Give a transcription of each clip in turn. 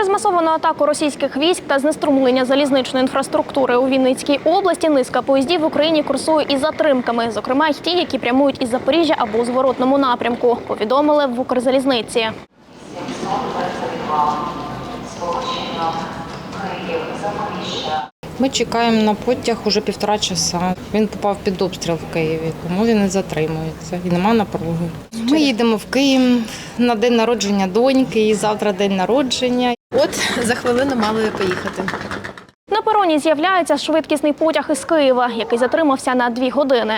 Через масовану атаку російських військ та знеструмлення залізничної інфраструктури у Вінницькій області низка поїздів в Україні курсує із затримками, зокрема й ті, які прямують із Запоріжжя або зворотному напрямку. Повідомили в Укрзалізниці. Ми чекаємо на потяг уже півтора часа. Він попав під обстріл в Києві, тому він не затримується і нема напруги. Ми їдемо в Київ на день народження доньки, і завтра день народження. От за хвилину мали поїхати. На пероні з'являється швидкісний потяг із Києва, який затримався на дві години.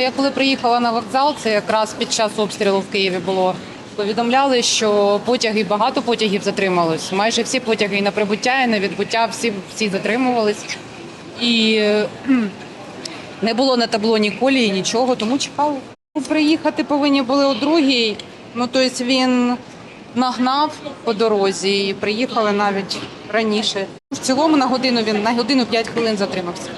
Я коли приїхала на вокзал, це якраз під час обстрілу в Києві було. Повідомляли, що потяги багато потягів затрималось. Майже всі потяги і на прибуття, і на відбуття, всі, всі затримувались. І не було на табло ні колії, нічого, тому чекали. Приїхати повинні були о другій. Ну тобто він нагнав по дорозі і приїхали навіть раніше. В цілому на годину він на годину 5 хвилин затримався.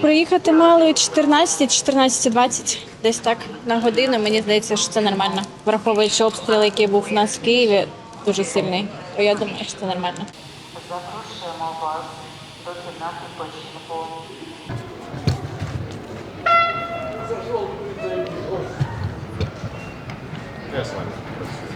Приїхати мали 14, 14-20, десь так на годину. Мені здається, що це нормально. Враховуючи обстріл, який був у нас в Києві, дуже сильний. То я думаю, що це нормально. Запрошуємо вас до 17 точного. Я с вами.